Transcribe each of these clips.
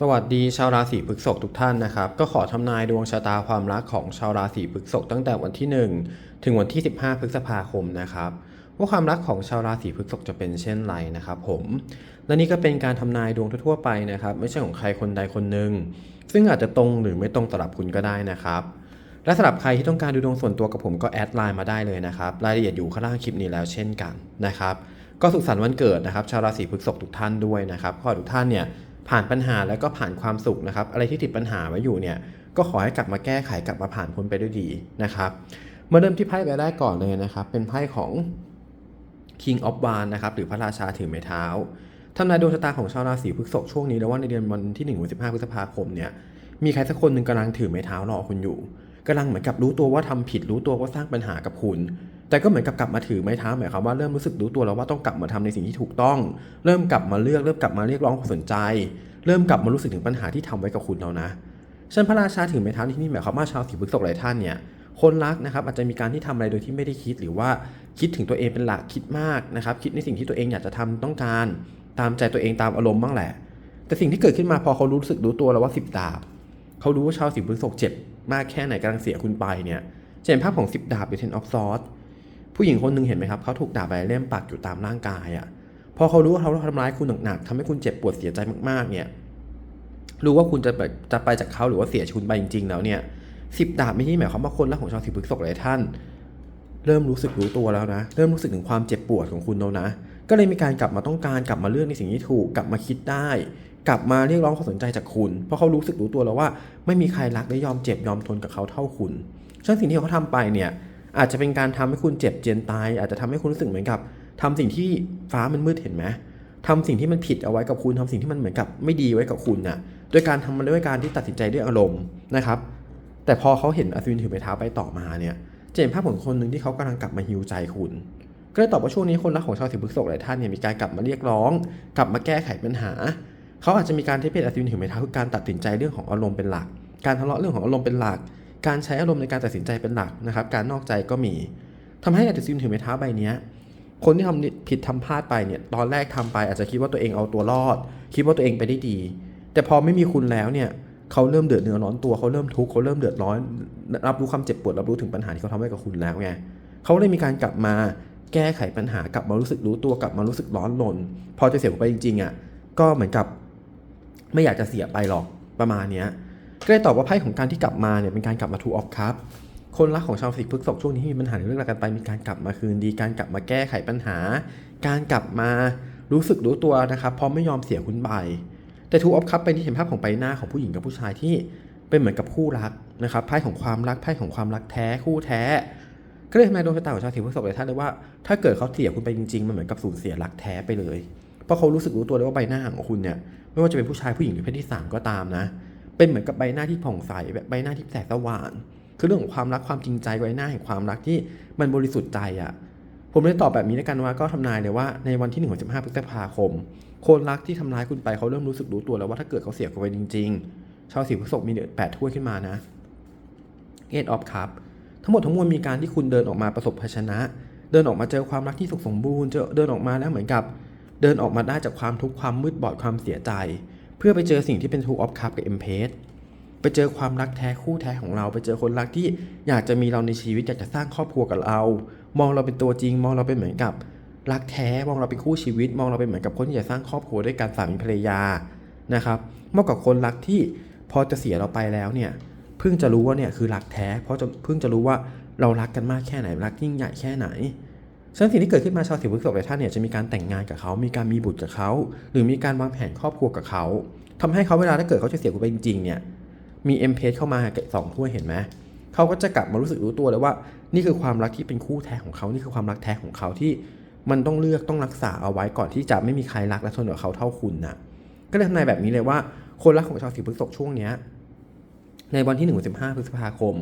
สวัสดีชาวราศีพฤษภทุกท่านนะครับ ก็ขอทำนายดวงชะตาความรักของชาวราศีพฤษภตั้งแต่วันที่ 1 ถึงวันที่ 15 พฤษภาคมนะครับว่าความรักของชาวราศีพฤษภจะเป็นเช่นไรนะครับผม และนี่ก็เป็นการทำนายดวงทั่วๆไปนะครับ ไม่ใช่ของใครคนใดคนหนึ่งซึ่งอาจจะตรงหรือไม่ตรงสำหรับคุณก็ได้นะครับ และสำหรับใครที่ต้องการดูดวงส่วนตัวกับผมก็แอดไลน์มาได้เลยนะครับรายละเอียดอยู่ข้างล่างคลิปนี้แล้วเช่นกันนะครับ ก็สุขสันต์วันเกิดนะครับ ชาวราศีพฤษภทุกท่านด้วยนะครับขอทุกท่านเนี่ย ผ่านปัญหาแล้วก็ผ่านความสุขนะครับ อะไรที่ติดปัญหาไว้อยู่เนี่ยก็ขอให้กลับมาแก้ไขกลับมาผ่านพ้นไปด้วยดีนะครับมาเริ่มที่ไพ่ใบแรกก่อนเลยนะครับ เป็นไพ่ของ King of w a n d นะครับหรือพระราชาถือไม้เท้าทำนายดวงชะตาของชาวราศีพฤษภช่วงนี้แล้วว่าในเดือนวันที่1ถึง15พฤษภาคมเนี่ยมีใครสักคนหนึ่งกำลังถือไม้เท้ารอคุณอยู่กำลังเหมือนกับรู้ตัวว่าทำผิดรู้ตัวว่าสร้างปัญหากับคุณ แต่ก็เหมือนกับกลับมาถือไม้เท้าหมายความว่าเริ่มรู้สึกรู้ตัวแล้วว่าต้องกลับมาทำในสิ่งที่ถูกต้อง เริ่มกลับมาเลือกเริ่มกลับมาเรียกร้องความสนใจ เริ่มกลับมารู้สึกถึงปัญหาที่ทำไว้กับคุณแล้วนะเช่นพระราชาถือไม้เท้าที่นี่หมายความว่าชาวสีพฤษภหลายท่านเนี่ยคนรักนะครับอาจจะมีการที่ทำอะไรโดยที่ไม่ได้คิดหรือว่าคิดถึงตัวเองเป็นหลักคิดมากนะครับคิดในสิ่งที่ตัวเองอยากจะทำต้องการ ตามใจตัวเองตามอารมณ์บ้างแหละ แต่สิ่งที่เกิดขึ้นมาพอเขารู้สึกรู้ตัวแล้วว่าสิบดาบเขารู้ว่าชาวสีพฤษภเจ็บมากแค่ไหนกำลังเสียคุณไปเนี่ยจะเห็นภาพของสิบดาบหรือ ten of swords ผู้หญิงคนหนึ่งเห็นไหมครับเขาถูกดาบไปเล่มปักอยู่ตามร่างกายอะ่ะพอเขารู้ว่าเขาทำร้ายคุณหนักๆทำให้คุณเจ็บปวดเสียใจมากๆ เนี่ย รู้ว่าคุณจะไปจะไปจากเขาหรือว่าเสียชุนไปจริงๆ แล้วเนี่ยสิบดาบไม่ใช่หมายความว่าคนรักของชาวสีพฤษภหลายท่าน เริ่มรู้สึกรู้ตัวแล้วนะ เริ่มรู้สึกถึงความเจ็บปวดของคุณแล้วนะ ก็เลยมีการกลับมาต้องการกลับมาเลือกในสิ่งที่ถูกกลับมาคิดได้ กลับมาเรียกร้องความสนใจจากคุณ เพราะเขารู้สึกรู้ตัวแล้วว่า ไม่มีใครรักและยอมเจ็บยอมทนกับเขาเท่าคุณฉะนั้นสิ่งที่เขาทำไปเนี่ย อาจจะเป็นการทำให้คุณเจ็บเจียนตาย อาจจะทำให้คุณรู้สึกเหมือนกับทำสิ่งที่ฟ้ามันมืดเห็นไหมทำสิ่งที่มันผิดเอาไว้กับคุณทำสิ่งที่มันเหมือนกับไม่ดีไว้กับคุณน่ะโดยการทำมันด้วยการที่ตัดสินใจด้วยอารมณ์นะครับ แต่พอเขาเห็นอัศวินถือไม้เท้าไปต่อมาเนี่ยจะเห็นภาพของคนหนึ่งที่เขากำลังกลับมาฮิวใจคุณก็เลยตอบว่าช่วงนี้คนรักของชาวสิพฤษภหลายท่านเนี่ยมีการกลับมาเรียกร้อง กลับมาแก้ไขปัญหา เขาอาจจะมีการที่เป็นอัศวินถือไม้เท้าคือการตัดสินใจเรื่องของอารมณ์เป็นหลัก การทะเลาะเรื่องของอารมณ์เป็นหลัก การใช้อารมณ์ในการตัดสินใจเป็นหลักนะครับ การนอกใจก็มีทำให้อัศวินถือไม้เท้าใบนี้คนที่ทำผิดทำพลาดไปเนี่ยตอนแรกทำไปอาจจะคิดว่าตัวเองเอาตัวรอด คิดว่าตัวเองไปได้ดี แต่พอไม่มีคุณแล้วเนี่ยเขาเริ่มเดือดเนื้อร้อนตัวเขาเริ่มทุกข์เขาเริ่มเดือดร้อน รับรู้ความเจ็บปวดรับรู้ถึงปัญหาที่เขาทำให้กับคุณแล้วไงเขาเลยมีการกลับมาแก้ไขปัญหากลับมารู้สึกรู้ตัวกลับมารู้สึกร้อนรนพอจะเสียไปจริงๆอะก็เหมือนกับไม่อยากจะเสียไปหรอกประมาณเนี้ย ก็เลยตอบว่าไพ่ของการที่กลับมาเนี่ยเป็นการกลับมาทูออฟครับคนรักของชาวสิพฤษภช่วงนี้ที่มีปัญหาในเรื่องราวกันไปมีการกลับมาคืนดี การกลับมาแก้ไขปัญหา การกลับมารู้สึกรู้ตัวนะครับพราะไม่ยอมเสียคุณไปแต่ทูออฟคัพเป็นที่เห็นภาพของใบหน้าของผู้หญิงกับผู้ชายที่เป็นเหมือนกับคู่รักนะครับไพ่ของความรักไพ่ของความรักแท้คู่แท้ก็เลยทำนายดวงชะตาของชาวสิพฤษภหลยท่านเลยว่าถ้าเกิดเขาเสียคุณไปจริงๆมันเหมือนกับสูญเสียรักแท้ไปเลย เพราะเขารู้สึกรู้ตัวเลยว่าใบหน้าของคุณเนี่ยไม่ว่าจะเป็นผู้ชายผู้หญิงหรือเพศที่สามก็ตามนะ เป็นเหมือนกับใบหน้าที่ผ่องใสแบบใบหน้าที่แสงสว่าง คือเรื่องของความรักความจริงใจใบหน้าแห่งความรักที่มันบริสุทธิ์ใจอะ่ะ ผมเลยตอบแบบนี้ในกันว่าก็ทำนายเลยว่าในวันที่1นึ่งถึงสิบห้าพฤษภาคม คนรักที่ทำร้ายคุณไปเขาเริ่มรู้สึกรู้ตัวแล้วว่าถ้าเกิดเขาเสียคุณไปจริง ๆ ชาวสีพฤษภมีเดือดแปดถ้วยขึ้นมานะเอทออฟคัพทั้งหมดทั้งมวลมีการที่คุณเดินออกมาประสบภาชนะ เดินออกมาเจอความรักที่สุขสมบูรณ์เจอเดินออกมาแล้วเหมือนกับ เดินออกมาได้จากความทุกข์ความมืดบอดความเสียใจ เพื่อไปเจอสิ่งที่เป็นทูออฟคัพกับเอ็มเพสไปเจอความรักแท้คู่แท้ของเรา ไปเจอคนรักที่อยากจะมีเราในชีวิตอยากจะสร้างครอบครัวกับเรา มองเราเป็นตัวจริง มองเราเป็นเหมือนกับรักแท้มองเราเป็นคู่ชีวิต มองเราเป็นเหมือนกับคนที่จะสร้างครอบครัวด้วยกันสามีภรรยานะครับมากกว่าคนรักที่พอจะเสียเราไปแล้วเนี่ยเพิ่งจะรู้ว่าเนี่ยคือรักแท้ เพราะจะเพิ่งจะรู้ว่าเรารักกันมากแค่ไหนรักยิ่งใหญ่แค่ไหน ฉะนั้นสิ่งที่เกิดขึ้นมาชาวสิพฤษภหลายท่านเนี่ยจะมีการแต่งงานกับเขา มีการมีบุตรกับเขา หรือมีการวางแผนครอบครัวกับเขาทำให้เขาเวลาถ้าเกิดเขาจะเสียคุณไปจริงๆเนี่ย มีเอ็มเพสเข้ามาเกะสองถ้วยเห็นไหมเขาก็จะกลับมารู้สึกรู้ตัวเลยว่า นี่คือความรักที่เป็นคู่แท้ของเขา นี่คือความรักแท้ของเขาที่มันต้องเลือกต้องรักษาเอาไว้ก่อนที่จะไม่มีใครรักและทนกับเขาเท่าคุณนะก็เลยทำนายแบบนี้เลยว่า คนรักของชาวสิพฤษภช่วงเนี้ยในวันที่1นึ่งสิบห้าพฤษภาคม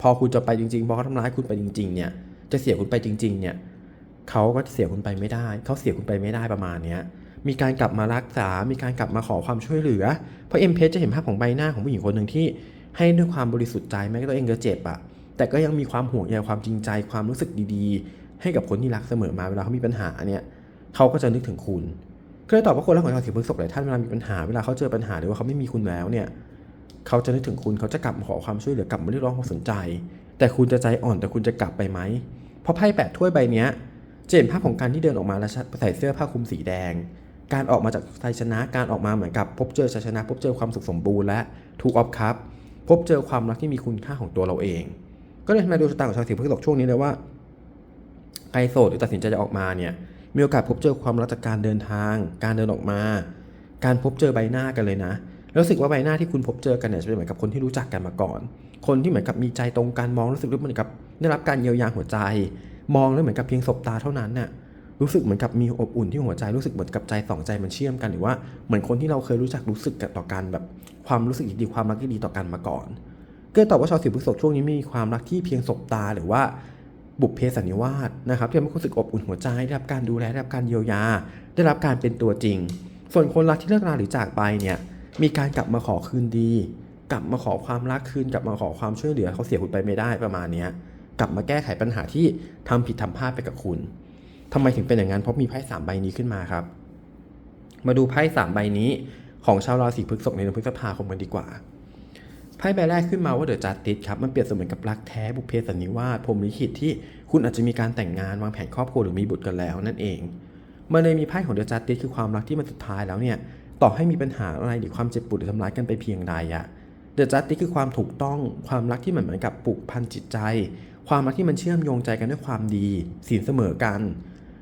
พอคุณจะไปจริงๆ พอเขาทำร้ายคุณไปจริง ๆ เนี่ย จะเสียคุณไปจริง ๆ เนี่ย เขาก็เสียคุณไปไม่ได้ เขาเสียคุณไปไม่ได้ประมาณเนี้ยมีการกลับมารักษา มีการกลับมาขอความช่วยเหลือ เพราะเอ็มเพจะเห็นภาพของใบหน้าของผู้หญิงคนหนึ่งที่ ให้ด้วยความบริสุทธิ์ใจแม้ตัวเองจะเจ็บอะแต่ก็ยังมีความห่วงใยความจริงใจ ความรู้สึกดีๆ ให้กับคนที่รักเสมอมาเวลาเขามีปัญหาเนี่ยเขาก็จะนึกถึงคุณก็เลยตอบว่าคนรักของชาวสีพฤษภหลายท่านเวลามีปัญหาเวลาเขาเจอปัญหาหรือว่าเขาไม่มีคุณแล้วเนี่ยเขาจะนึกถึงคุณเขาจะกลับมาขอความช่วยเหลือกลับมาเรียกร้องความสนใจ แต่คุณจะใจอ่อนแต่คุณจะกลับไปไหมเพราะไพ่แปดถ้วยใบเนี้ย จะเห็นภาพของการที่เดินออกมาแล้วใส่เสื้อผ้าคลุมสีแดง การออกมาจากชัยชนะ การออกมาเหมือนกับ พบเจอชัยชนะ พบเจอความสุขสมบูรณ์และทูกออฟคัพพบเจอความรักที่มีคุณค่าของตัวเราเอง ก็เลยทำนาดวงชะตาของชาวสีพฤษภช่วงนี้เลยว่าใครโสดหรือตัดสินใจจะออกมาเนี่ย มีโอกาสพบเจอความรักจากการเดินทาง การเดินออกมา การพบเจอใบหน้ากันเลยนะแล้วรู้สึกว่าใบหน้าที่คุณพบเจอกันเนี่ยจะเป็นเหมือนกับคนที่รู้จักกันมาก่อน คนที่เหมือนกับมีใจตรงกันมองรู้สึกว่าเหมือนกับได้รับการเยียวยาหัวใจ มองแล้วเหมือนกับเพียงสบตาเท่านั้นน่ะรู้สึกเหมือนกับมีอบอุ่นที่หัวใจรู้สึกเหมือนกับใจสองใจมันเชื่อมกันหรือว่าเหมือนคนที่เราเคยรู้จักรู้สึกกันต่อกันแบบความรู้สึกดีความรักที่ดีต่อกันมาก่อนก็เลยตอบว่าชาวสิบพฤษภช่วงนี้มีความรักที่เพียงสบตาหรือว่าบุพเพสันนิวาสนะครับที่ทำให้รู้สึกอบอุ่นหัวใจได้รับการดูแลได้รับการเยียวยา ได้รับการเป็นตัวจริง ส่วนคนรักที่เลิกราหรือจากไปเนี่ยมีการกลับมาขอคืนดี กลับมาขอความรักคืนกลับมาขอความช่วยเหลือเขาเสียคุณไปไม่ได้ประมาณนี้ กลับมาแก้ไขปัญหาที่ทำผิดทำพลาดไปกับคุณทำไมถึงเป็นอย่างนั้นเพราะมีไพ่สามใบนี้ขึ้นมาครับ มาดูไพ่สามใบนี้ของชาวราศีพฤษภในเดือนพฤษภาคมกันดีกว่าไพ่ใบแรกขึ้นมาว่าเดอะจัดติสครับมันเปรียบเสมือนกับรักแท้บุพเพสันนิวาสพรมลิขิตที่คุณอาจจะมีการแต่งงานวางแผนครอบครัวหรือมีบุตรกันแล้วนั่นเองมันเลยมีไพ่ของเดอะจัดติสคือความรักที่มันสุดท้ายแล้วเนี่ยต่อให้มีปัญหาอะไรหรือความเจ็บปวดหรือทำร้ายกันไปเพียงใดอะเดอะจัดติสคือความถูกต้องความรักที่เหมือนเหมือนกับปลูกพันจิตใจ ความรักที่มันเชื่อมโยงใจกันด้วยความดีศีลเสมอกัน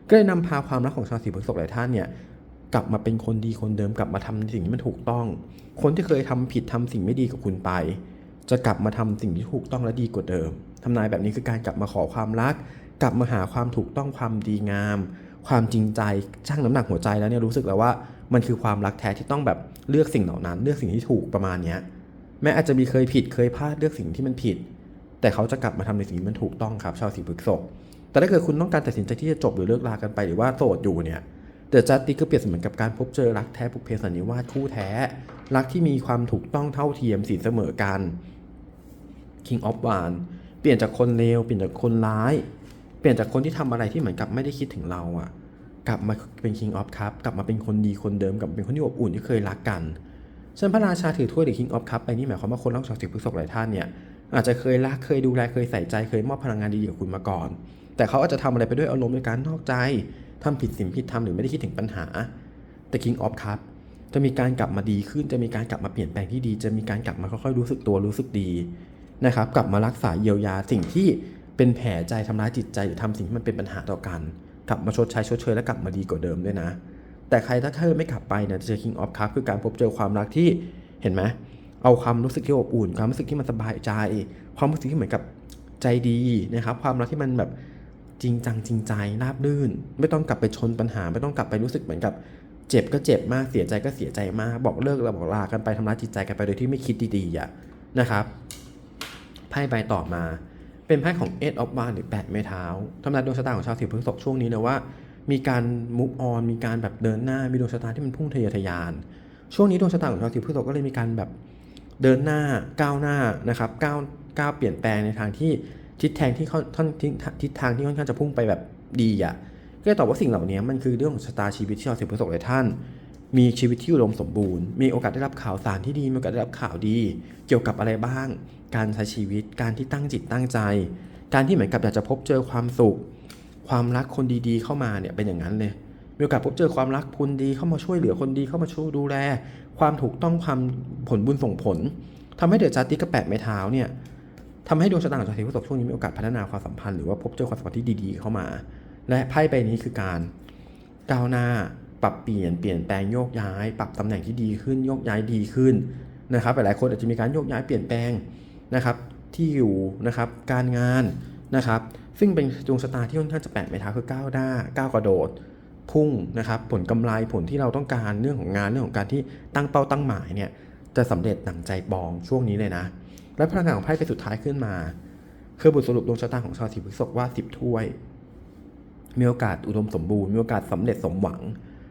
ก็เลยนำพาความรักของชาวสีพฤษภหลายท่านเนี่ยกลับมาเป็นคนดีคนเดิมกลับมาทำสิ่งที่มันถูกต้อง คนที่เคยทำผิดทำสิ่งไม่ดีกับคุณไป จะกลับมาทำสิ่งที่ถูกต้องและดีกว่าเดิมทำนายแบบนี้คือการกลับมาขอความรัก กลับมาหาความถูกต้องความดีงาม ความจริงใจชั่งน้ำหนักหัวใจแล้วเนี่ยรู้สึกแล้วว่ามันคือความรักแท้ที่ต้องแบบเลือกสิ่งเหล่านั้น เลือกสิ่งที่ถูกประมาณเนี้ยแม้อาจจะมีเคยผิดเคยพลาดเลือกสิ่งที่มันผิด แต่เขาจะกลับมาทำในสิ่งที่มันถูกต้องครับชาวสีพฤษภแต่ถ้าเกิดคุณต้องการตัดสินใจที่จะจบหรือเลิกรากันไปหรือว่าโสดอยู่เนี่ยเดอะจัตติก็เปรียบเสมือนกับการพบเจอรักแท้ปุกเพสันนิวาสคู่แท้ รักที่มีความถูกต้องเท่าเทียมสินเสมอกัน King of w a n เปลี่ยนจากคนเลวเปลี่ยนจากคนร้าย เปลี่ยนจากคนที่ทำอะไรที่เหมือนกับไม่ได้คิดถึงเราอะ่ะ กลับมาเป็น King of Cup กลับมาเป็นคนดีคนเดิมกลับมาเป็นคนที่อบอุ่นที่เคยรักกันเช่นพระราชาถือถ้วยหรือ King of Cup ไปนี่หมายความว่าคนรักชาวสิบพฤษภหลายท่านเนี่ย อาจจะเคยรักเคยดูแลเคยใส่ใจเคยมอบพลังงานดีๆกับคุณมาก่อน แต่เขาอาจจะทำอะไรไปด้วยอารมณ์ในการนอกใจทำผิดสิ่งผิดทำหรือไม่ได้คิดถึงปัญหา แต่ King of Cup จะมีการกลับมาดีขึ้น จะมีการกลับมาเปลี่ยนแปลงที่ดี จะมีการกลับมาค่อยๆรู้สึกตัวรู้สึกดีนะครับ กลับมารักษาเยียวยาสิ่งที่เป็นแผลใจทำร้ายจิตใจหรือทำสิ่งที่มันเป็นปัญหาต่อกันกลับมาชดใช้ชดเชยและกลับมาดีกว่าเดิมด้วยนะ แต่ใครถ้าเธอไม่กลับไปเนี่ยจะเจอ King of Cup คือการพบเจอความรักที่เห็นไหม เอาความรู้สึกที่อบอุ่น ความรู้สึกที่มันสบายใจ ความรู้สึกที่เหมือนกับใจดีนะครับ ความรักที่มันแบบจริงจังจริงใจราบรื่น ไม่ต้องกลับไปชนปัญหา ไม่ต้องกลับไปรู้สึกเหมือนกับเจ็บก็เจ็บมากเสียใจก็เสียใจมาก บอกเลิกเราบอกลากันไปทำร้ายจิตใจกันไปโดยที่ไม่คิดดีๆอะนะครับไพ่ใบต่อมา เป็นไพ่ของ Eight of Wands หรือแปดไม้เท้าทำนายดวงชะตาของชาวสิบพฤษภช่วงนี้นะว่า มีการมุกออนมีการแบบเดินหน้ามีดวงชะตาที่มันพุ่งทะเยอทะยาน ช่วงนี้ดวงชะตาของชาวสิบพฤษภก็เลยมีการแบบ เดินหน้าก้าวหน้านะครับก้าวก้าวเปลี่ยนแปลงในทางที่ทิศทางที่ท่อนทิศทางที่ค่อนข้างจะพุ่งไปแบบดีอะก็เลยตอบว่าสิ่งเหล่านี้มันคือเรื่องของชะตาชีวิตที่ชาวสิบพฤษภหลยท่าน มีชีวิตที่อุดมสมบูรณ์ มีโอกาสได้รับข่าวสารที่ดีมีโอกาสได้รับข่าวดี เกี่ยวกับอะไรบ้าง การใช้ชีวิตการที่ตั้งจิตตั้งใจ การที่เหมือนกับอยากจะพบเจอความสุข ความรักคนดีๆ เข้ามาเนี่ยเป็นอย่างนั้นเลยมีโอกาสพบเจอความรักคนดีเข้ามาช่วยเหลือคนดีเข้ามาช่วยดูแล ความถูกต้องความผลบุญส่งผลทำให้เดือดจัดติกระแปดไม้เท้าเนี่ยทำให้ดวงชะตาของชาวราศีพฤษภช่วงนี้มีโอกาสพัฒนาความสัมพันธ์หรือว่าพบเจอความสัมพันธ์ที่ดีๆเข้ามา และไพ่ใบนี้คือการก้าวหน้าปรับเปลี่ยนเปลี่ยนแปลงโยกย้าย ปรับตำแหน่งที่ดีขึ้นโยกย้ายดีขึ้นนะครับหลายๆคนอาจจะมีการโยกย้ายเปลี่ยนแปลงนะครับที่อยู่นะครับการงานนะครับซึ่งเป็นดวงชะตาที่ค่อนข้างจะแปลกไปท้าคือก้าวหน้าก้าวกระโดด พุ่งนะครับผลกำไรผลที่เราต้องการเรื่องของงานเรื่องของการที่ตั้งเป้าตั้งหมายเนี่ยจะสำเร็จดั่งใจปองช่วงนี้เลยนะ และพลังงานของไพ่ไปสุดท้ายขึ้นมา คือบทสรุปดวงชะตาของชาวสีพฤษภว่า 10 ถ้วย มีโอกาสอุดมสมบูรณ์มีโอกาสสำเร็จสมหวัง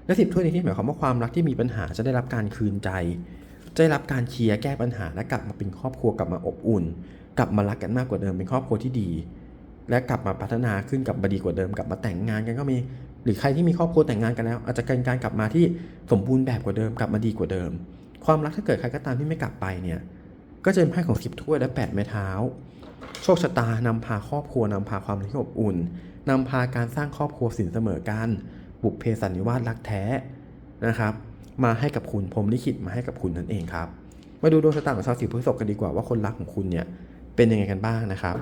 และสิบถ้วยในที่หมายความว่าความรักที่มีปัญหาจะได้รับการคืนใจ จะได้รับการเคลียร์แก้ปัญหาและกลับมาเป็นครอบครัวกลับมาอบอุ่น กลับมารักกันมากกว่าเดิมเป็นครอบครัวที่ดีและกลับมาพัฒนาขึ้นกลับมาดีกว่าเดิมกลับมาแต่งงานกันก็มี รือใครที่มีครอบครัวแต่งงานกันแล้ว อาจจะเป็นการกลับมาที่สมบูรณ์แบบกว่าเดิมกลับมาดีกว่าเดิม ความรักถ้าเกิดใครก็ตามที่ไม่กลับไปเนี่ยก็จะเป็นไพ่ของสิบถ้วยและแปดไม้เท้า โชคชะตานำพาครอบครัวนำพาความรักที่อบอุ่นนำพาการสร้างครอบครัวสินเสมอกัน บุพเพสันนิวาสรักแท้นะครับ มาให้กับคุณพรหมลิขิตมาให้กับคุณนั่นเองครับ มาดูดวงชะตาของชาวสีพฤษภกันดีกว่าว่าคนรักของคุณเนี่ยเป็นยังไงกันบ้างนะครับ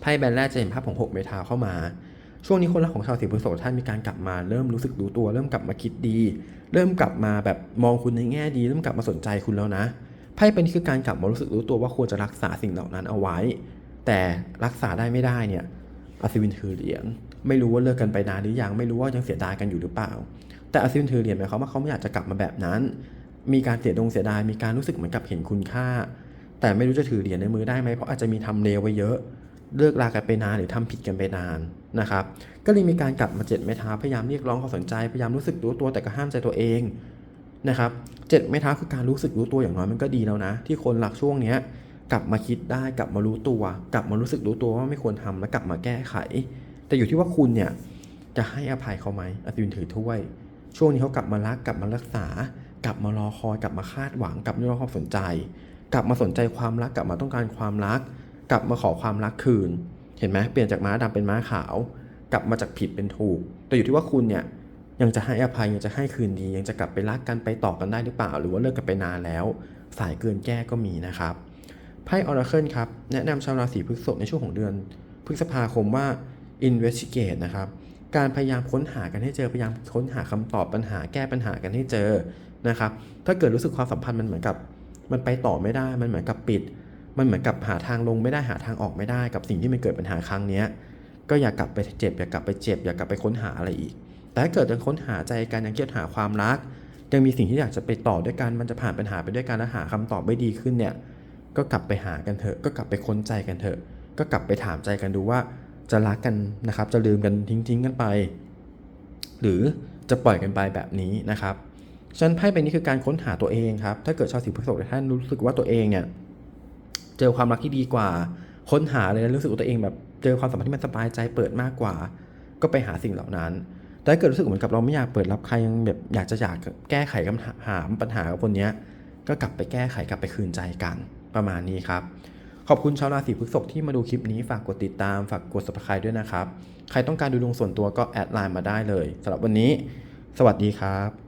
ไพ่ใบนแรกจะเห็นภาพของหกไม้เท้าเข้ามา ช่วงนี้คนรักของชาวสีพฤษภท่านมีการกลับมาเริ่มรู้สึกรู้ตัว เริ่มกลับมาคิดดี เริ่มกลับมาแบบมองคุณในแง่ดี เริ่มกลับมาสนใจคุณแล้วนะไพ่เป็นคือการกลับมารู้สึกรู้ตัวว่าควรจะรักษาสิ่งเหล่านั้นเอาไว้ แต่รักษาได้ไม่ได้เนี่ยอัศวินถือเหรียญไม่รู้ว่าเลิกกันไปนานหรือยังไม่รู้ว่ายังเสียดายกันอยู่หรือเปล่า แต่อัศวินถือเหรียญหมายความว่าเขาไม่อยากจะกลับมาแบบนั้น มีการเสียดงเสียดายมีการรู้สึกเหมือนกับเห็นคุณค่า แต่ไม่รู้จะถือเหรียญในมือได้ไหมเพราะอาจจะมีทำเลไว้เยอะ เลิกลากันไปนานหรือทำผิดกันไปนานนะครับ ก็เลยมีการกลับมาเจ็ดไม้เท้าพยายามเรียกร้องความสนใจพยายามรู้สึกรู้ตัวแต่ก็ห้ามใจตัวเองนะครับเจ็ดไม้เท้าคือการรู้สึกรู้ตัวอย่างน้อยมันก็ดีแล้วนะ ที่คนหลักช่วงเนี้ยกลับมาคิดได้กลับมารู้ตัว กลับมารู้สึกรู้ตัวว่าไม่ควรทำและกลับมาแก้ไข แต่อยู่ที่ว่าคุณเนี่ยจะให้อภัยเขาไหมอัศวินถือถ้วย ช่วงนี้เขากลับมารักกลับมารักษา กลับมารอคอยกลับมาคาดหวังกลับมาให้ความสนใจ กลับมาสนใจความรักกลับมาต้องการความรัก กลับมาขอความรักคืน เห็นไหมเปลี่ยนจากม้าดำเป็นม้าขาว กลับมาจากผิดเป็นถูก แต่อยู่ที่ว่าคุณเนี่ยยังจะให้อภัยยังจะให้คืนดี ยังจะกลับไปรักกันไปต่อกันได้หรือเปล่า หรือว่าเลิกกันไปนานแล้ว สายเกินแก้ก็มีนะครับไพ่ออราเคิลครับแนะนำชาวราศีพฤษภในช่วงของเดือน พฤษภาคมว่า investigate นะครับการพยายามค้นหากันให้เจอพยายามค้นหาคำตอบปัญหาแก้ปัญหากันให้เจอนะครับถ้าเกิดรู้สึกความสัมพันธ์มันเหมือนกับ มันไปต่อไม่ได้มันเหมือนกับปิด มันเหมือนกับหาทางลงไม่ได้หาทางออกไม่ได้กับสิ่งที่มันเกิดปัญหาครั้งนี้ก็อย่ากลับไปเจ็บอย่ากลับไปเจ็บอย่ากลับไปค้นหาอะไรอีก แต่ถ้าเกิดยังค้นหาใจกันยังเกียวหาความรัก ยังมีสิ่งที่อยากจะไปต่อด้วยกันมันจะผ่านปัญหาไปด้วยกันและหาคำตอบไม่ดีขึ้นเนี่ยก็กลับไปหากันเถอะ ก็กลับไปค้นใจกันเถอะ ก็กลับไปถามใจกันดูว่า จะรักกันนะครับ จะลืมกันทิ้งๆกันไป หรือจะปล่อยกันไปแบบนี้นะครับฉะนันไพ่ใบนี้คือการค้นหาตัวเองครับ ถ้าเกิดชาวสีพฤษภท่านรู้สึกว่าตัวเองเนี่ย เจอความรักที่ดีกว่า ค้นหาเลยแล้วรู้สึกตัวเองแบบเจอความสัมพันธ์ที่มันสบายใจเปิดมากกว่า ก็ไปหาสิ่งเหล่านั้น แต่ถ้าเกิดรู้สึกเหมือนกับเราไม่อยากเปิดรับใครยังแบบอยากจะอยากแก้ไขคำถามปัญหากับคนนี้ก็กลับไปแก้ไขกลับไปคืนใจกันประมาณนี้ครับ ขอบคุณชาวราศีพฤษภที่มาดูคลิปนี้ฝากกดติดตามฝากกด subscribe ด้วยนะครับ ใครต้องการดูดวงส่วนตัวก็แอดไลน์มาได้เลยสำหรับวันนี้ สวัสดีครับ